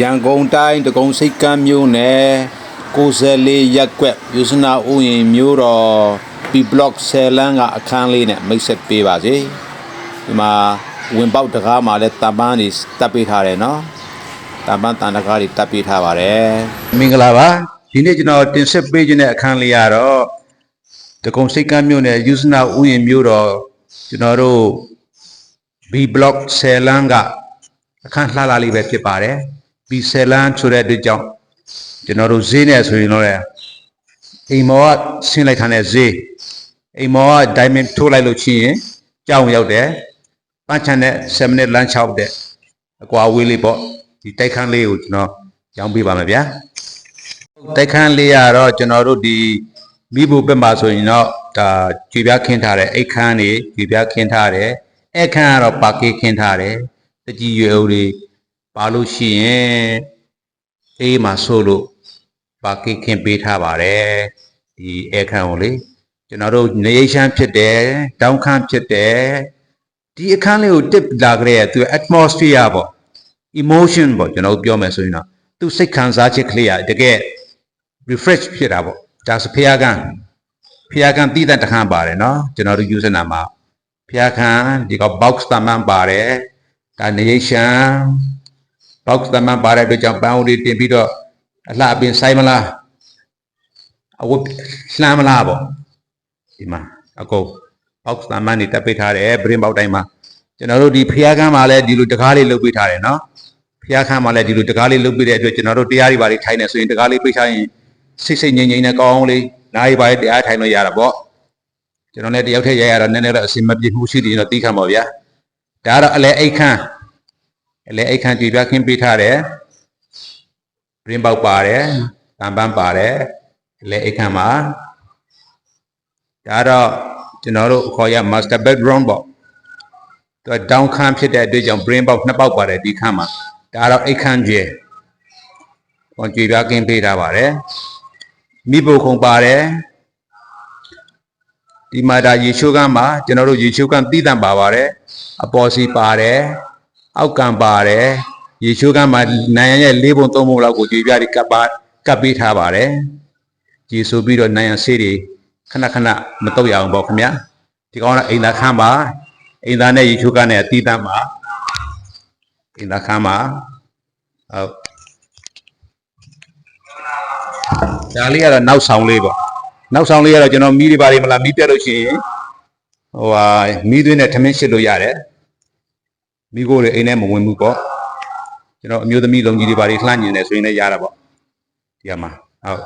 ရန်ကုန်တိုင်းတကုံစိတ်ကမ်းမြို့နယ်94ရက်ကွက်ယူစနာဥယျာဉ်မြို့တော် P block 10လမ်းကအခန်းလေးနဲ့မိတ်ဆက်ပေးပါစေဒီမှာဝင်ပေါက်တကားမှာလည်းတပန်းတွေတပ်ပေးထားတယ်နော်တပန်းတန်တကားတွေတပ်ပေးထားပါတယ်မင်္ဂလာပါဒီနေ့ကျွန်တော်တင်ဆက်ပေးခြင်းတဲ့အခန်းလေးကတော့တကုံစိတ်ကမ်းမြို့နယ်ယူစနာဥယျာဉ်မြို့တော်ကျွန်တော်တို့ B block 10လမ်းကအခန်းလှလာလေးပဲဖြစ်ပါတယ် B 10လမ်းဆိုတဲ့အတွက်ကြောင့်ကျွန်တော်တို့ဈေးနဲ့ဆိုရင်တော့လေအိမ်မောကဆင်းလိုက်ထားတဲ့ဈေးအိမ်မောက diamond ထိုးလိုက်လို့ရှိရင်ကြောင်ရောက်တယ်ပန်းချန်တဲ့7 minute lunch 6တဲ့အကွာဝေးလေးပေါ့ဒီတိုက်ခန်းလေးကိုကျွန်တော်ရောင်းပေးပါမယ်ဗျာတိုက်ခန်းလေးကတော့ကျွန်တော်တို့ဒီမိဖို့ဘက်မှာဆိုရင်တော့ဒါကြွေပြားခင်းထားတဲ့အိတ်ခန်းတွေကြွေပြားခင်းထားတယ်အဲ့ခန်းကတော့ပါကေးခင်းထားတယ်တကြီးရွယ်ဦးတွေ ပါလို့ရှိရင်အေးမှာဆိုလို့ပါကေးခင်းပေးထားပါတယ်ဒီအဲ့ခန်းကိုလေကျွန်တော်တို့နေရိပ်ရှမ်းဖြစ်တယ်တောင်းခမ်းဖြစ်တယ်ဒီအခန်းလေးကိုတစ်လာကြတဲ့သူ atmosphere ပေါ့ emotion ပေါ့ကျွန်တော်တို့ပြောမယ်ဆိုရင်တော့သူစိတ်ခံစားချက်ကလေးကတကယ် refresh ဖြစ်တာပေါ့ဒါဆိုဖျားကန်းဖျားကန်းတည်တဲ့တခန်းပါတယ်เนาะကျွန်တော်တို့ user နာမှာဖျားခန်းဒီက box တမန်ပါတယ်ဒါ nation box သမန်ပါတဲ့အတွက်ကြောင့်ပန်းဦးလေးတင်ပြီးတော့အလှအပင်ဆိုင်မလားအဝတ်လှမ်းမလားပေါ့ဒီမှာအကုန် box သမန်နေတက်ပေးထားတယ် brain box တိုင်းမှာကျွန်တော်တို့ဒီဖျားခန်းမှာလည်းဒီလိုတကားလေးလုပ်ပေးထားတယ်နော်ဖျားခန်းမှာလည်းဒီလိုတကားလေးလုပ်ပေးတဲ့အတွက်ကျွန်တော်တို့တရားတွေပါလေးထိုင်နေဆိုရင်တကားလေးပိတ်ထားရင်စိတ်စိတ်ငြိမ်ငြိမ်နဲ့ကောင်းအောင်လေးနားရီပါလေးတရားထိုင်လို့ရတာပေါ့ကျွန်တော်လည်းတယောက်တည်းရရတော့နည်းနည်းတော့အဆင်မပြေမှုရှိတယ်ကျွန်တော်သိခံပါဗျာဒါကတော့အလဲအိတ်ခန်း အလဲအိတ်ခမ်းကြည်ပြခင်းပေးထားတယ်ပရင်ပေါက်ပါတယ်တံပန်းပါတယ်အလဲအိတ်ခမ်းမှာဒါတော့ကျွန်တော်တို့ခေါ်ရ master background ပေါ့သူက down ခမ်းဖြစ်တဲ့အတွက်ကြောင့် brain box နှစ်ပေါက်ပါတယ်ဒီခမ်းမှာဒါတော့အိတ်ခမ်းကျဲဟောကြည်ပြခင်းပေးထားပါတယ်မိဖို့ခုံပါတယ်ဒီမှာဒါရေချိုးကမ်းမှာကျွန်တော်တို့ရေချိုးကမ်းတည်တံ့ပါပါတယ်အပေါ်စီပါတယ် အောက်ကံပါတယ်ရေချိုးကမ်းမှာနိုင်ရန်ရဲ့၄ပုံ၃ပုံလောက်ကိုကြွေပြပြီးကပ်ပါကပ်ပေးထားပါတယ်ကြည်ဆိုပြီးတော့နိုင်ရန်ဆေးတွေခဏခဏမတော့ရအောင်ပေါ့ခင်ဗျာဒီကောင်ကအိမ်သာခမ်းပါအိမ်သာနဲ့ရေချိုးကမ်းနဲ့အတည်တံ့ပါအိမ်သာခမ်းပါဟုတ်ဒါလေးကတော့နောက်ဆောင်လေးပေါ့နောက်ဆောင်လေးကတော့ကျွန်တော်မီးတွေပါတွေမလားမီးတက်လို့ရှိရင်ဟိုဟာမီးသွင်းနဲ့ထမင်းရှစ်လို့ရတယ် မီးကိုတွေအိမ်ထဲမဝင်ဘူးပေါ့ကျွန်တော်အမျိုးသမီးလုံကြီးတွေပါတွေလှမ်းညင်နေဆိုရင်လည်းရတာပေါ့ဒီကမှာဟုတ်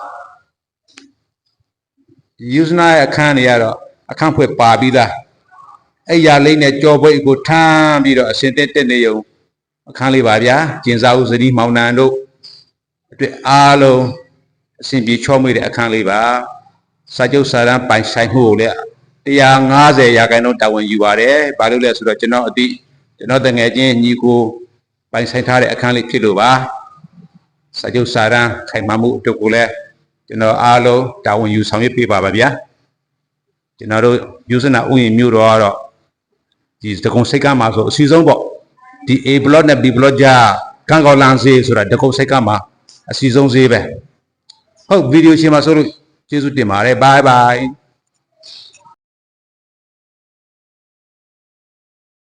ယူဇနာရဲ့အခန်းတွေကတော့အခန်းဖွဲ့ပါပြီးသားအဲ့ရလေးနဲ့ကြော်ပွိတ်ကိုထမ်းပြီးတော့အစင်တက်တက်နေုံအခန်းလေးပါဗျာကျင်စာဦးစတိမောင်နန်တို့အတွက်အားလုံးအဆင်ပြေချောမွေ့တဲ့အခန်းလေးပါစာချုပ်စာတမ်းပိုင်ဆိုင်မှုကိုလည်း150ရာခိုင်နှုန်းတာဝန်ယူပါတယ်ဘာလို့လဲဆိုတော့ကျွန်တော်အတိ ကျွန်တော်တငယ်ချင်းညီကိုပိုင်ဆိုင်ထားတဲ့အခန်းလေးဖြစ်လို့ပါစာချုပ်စာတမ်းခိုင်မာမှုအတွက်ကိုလည်းကျွန်တော်အားလုံးတာဝန်ယူဆောင်ရွက်ပေးပါပါဗျာကျွန်တော်တို့ယူစနာဥယျာဉ်မြို့တော်ကတော့ဒီတကုံစိတ်ကမှာဆိုအစီဆုံးပေါ့ဒီ A block နဲ့ B block ကြားကံကောက်လန်းစေးဆိုတာတကုံစိတ်ကမှာအစီဆုံးစေးပဲဟုတ်ဗီဒီယိုရှင်မှာဆိုလို့ကျေးဇူးတင်ပါတယ် bye bye